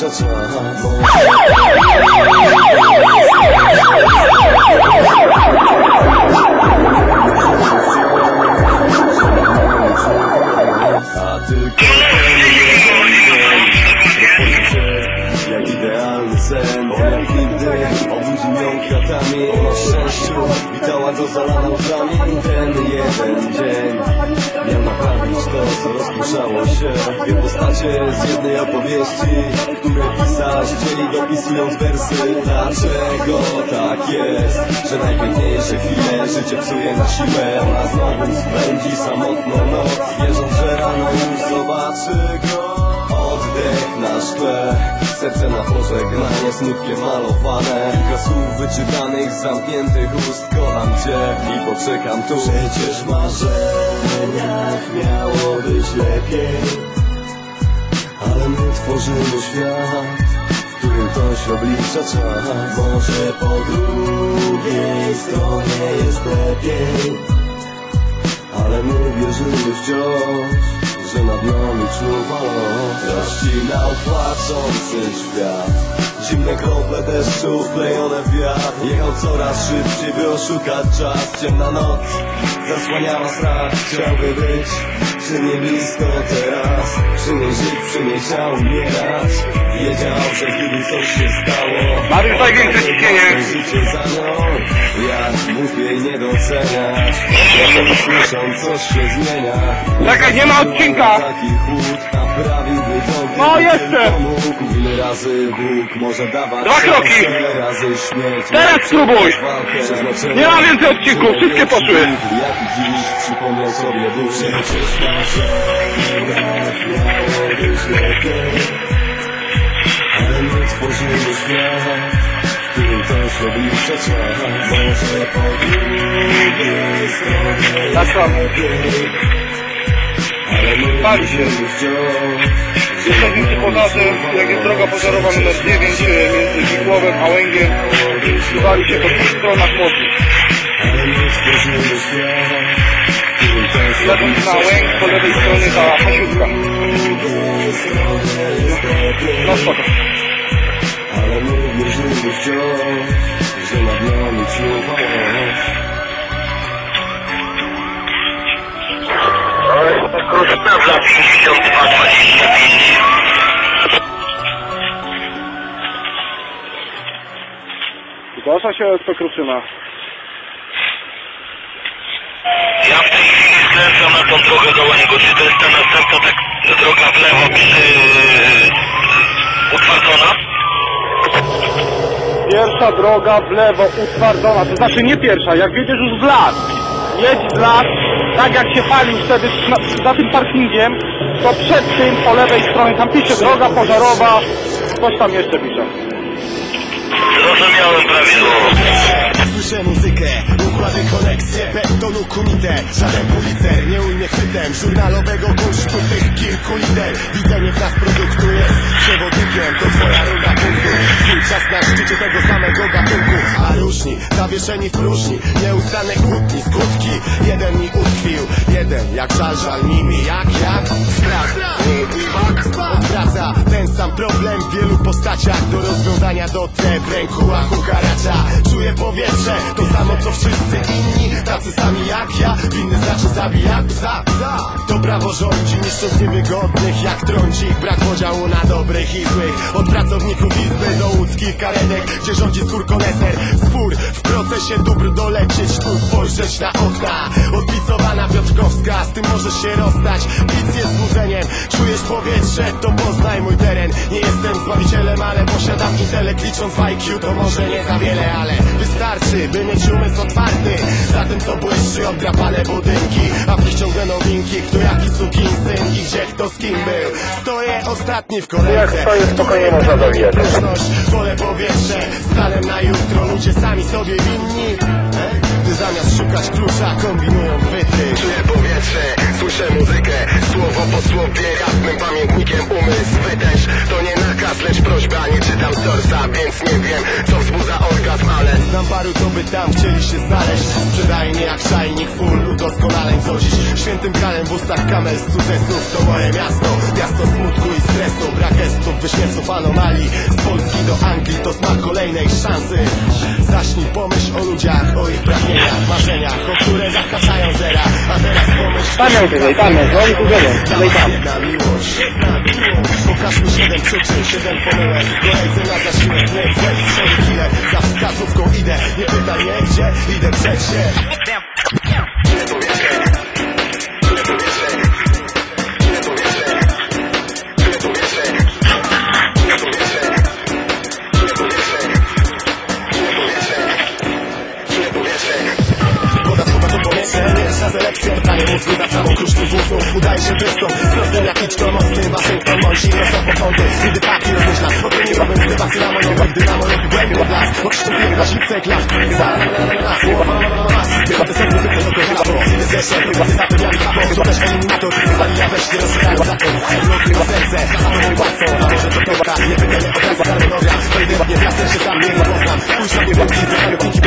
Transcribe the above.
czas A tylko jak idealny sen On jak nigdy obudzi mnie kwiatami Na szczęściu witała go zalana łzami Ten jeden dzień rozpruszało się Dwie postacie z jednej opowieści Które pisarz dzieli dopisując wersy. Dlaczego tak jest, że najpiękniejsze chwile Życie psuje na siłę Ona znowu spędzi samotną noc Wierząc, że rano już zobaczy go. Oddech na szkle Serce na pożegnanie Smutkiem malowane. Kilka słów wyczytanych z zamkniętych ust Kocham cię i poczekam tu. Przecież w marzeniach miało być lepiej. Ale my tworzymy świat W którym ktoś oblicza czas. Może po drugiej stronie jest lepiej. Ale my wierzymy wciąż, że nad nami czuwa los. Rozcinał płaczący świat. Zimne krople deszczu wklejone wiatr. Jechał coraz szybciej, by oszukać czas. Ciemna noc zasłaniała strach. Chciałby być przy niej blisko teraz Przy niej chciał umierać Wiedział, że gdyby coś się stało Mariusz, daj większe ciśnienie. Życie za Jak jej nie doceniać słyszą coś się zmienia Czekaj, nie ma odcinka. Taki chłód naprawiłby to No, jeszcze. mógł. Ile razy Bóg może dawać Dwa kroki. Ile razy śmierć Teraz spróbuj. Nie ma więcej odcinków, wszystkie poszły. Jak dziś przypomniał sobie Bóg Przecież marzeniach miało być lepiej Ale my tworzymy świat W którym Może po drugiej stronie Na co? lepiej Ale my Pali się. przy podaży, jak jest droga pożarowa numer 9 e, między Wigłowem a Łęgiem. Wali się po dwóch stronach ktoś Jadąc na Łęk, po lewej stronie ta lepiej No spoko. Ale my wierzymy wciąż, za 52, 25. Zgłasza się OSP Kruszyna. Ja w tej chwili skręcam na tą drogę do Łęgu. Czy to jest ta następna tak, droga w lewo przy yy, utwardzona? Pierwsza droga w lewo utwardzona, to znaczy nie pierwsza, jak wiedziesz już w las. Jedź w las, tak jak się palił wtedy na, za tym parkingiem, to przed tym po lewej stronie, tam pisze droga pożarowa, coś tam jeszcze pisze. Zrozumiałem prawidłowo. Słyszę muzykę, układy kolekcje, betonu kumite Żaden policer nie chwytem Żurnalowego kosztu tych kilku liter Widzenie w nas produktu jest przewodnikiem To twoja rola punktu. Swój czas na szczycie tego samego gatunku. A różni, zawieszeni w próżni. Nieustanne kłótni, skutki. Jeden mi utkwił, jeden jak żal, żal nimi Jak, jak? Postaciach Do rozwiązania dotrę w ręku karacza Czuję powietrze, to samo co wszyscy inni. Tacy sami jak ja, winny znaczy zabija psa, To prawo rządzi, niszcząc niewygodnych jak trądzik Brak podziału na dobrych i złych. Od pracowników izby do łódzkich karetek Gdzie rządzi skurkoneser Spór w procesie dóbr dolecieć Tu spojrzeć na okna. Odpisowana Piotrkowska Z tym możesz się rozstać. Nic jest złudzeniem Czujesz powietrze, to poznaj mój teren. Nie jestem zbawicielem, ale posiadam intelekt Licząc w IQ to może nie za wiele Ale wystarczy, by mieć umysł otwarty. Za tym co błyszczy obdrapane budynki A w nich ciągle nowinki Kto jaki syn i gdzie kto z kim był. Stoję ostatni w kolejce. Jak stoję, spokojnie można wolę powietrze. Na jutro ludzie sami sobie winni. Gdy zamiast szukać klucza kombinują Czuję powietrze, słyszę muzykę. Słowo po słowie, rapnym pamiętnikiem umysł. Wytęż, to nie nakaz, lecz prośba Nie czytam storsa, więc nie wiem Co wzbudza paru, co by tam chcieli się znaleźć. Sprzedaje nie jak szajnik full udoskonaleń Co dziś świętym kralem w ustach kamel z cudesów To moje miasto, miasto smutku i stresu. Brak gestów, wyśmiewców, anomalii. Z Polski do Anglii to smak kolejnej szansy. Zacznij pomyśl o ludziach, o ich pragnieniach, marzeniach O które zahaczają zera. A teraz pomyśl ją tutaj, tam ją, no i tu Dla tutaj tam. jedna miłość, jedna miłość. Pokaż mi siedem przyczyn, siedem pomyłek. Kolejce na zasiłek, nie łeb, strzeli chwilę. Za wskazówką idę, nie pytaj mnie gdzie Idę przed się selekcjer Daje mózgu za samą kruszki wózną Udaj się czystą, z jak idź do mosty Waszyngton, Monsi, nocą po sądy Gdy paki rozmyślam, odmieniłabym z dywa cynamonowa Gdy na moloku głębił od las Odszczepiłem na ślicę klas. Zaraz, mas Chyba te sądy wyprzedzą to chyba po Zresztą, chyba ty zapewniam kapo To. Też eliminator, zwali ja weź nie rozsykają za to. Rozgrywa serce, a to mój łatwo A może to toka, nie pytaj o prawa Karmonowia, wejdę ładnie w jasne, się sam nie poznam Pójdź sobie w łapki, zresztą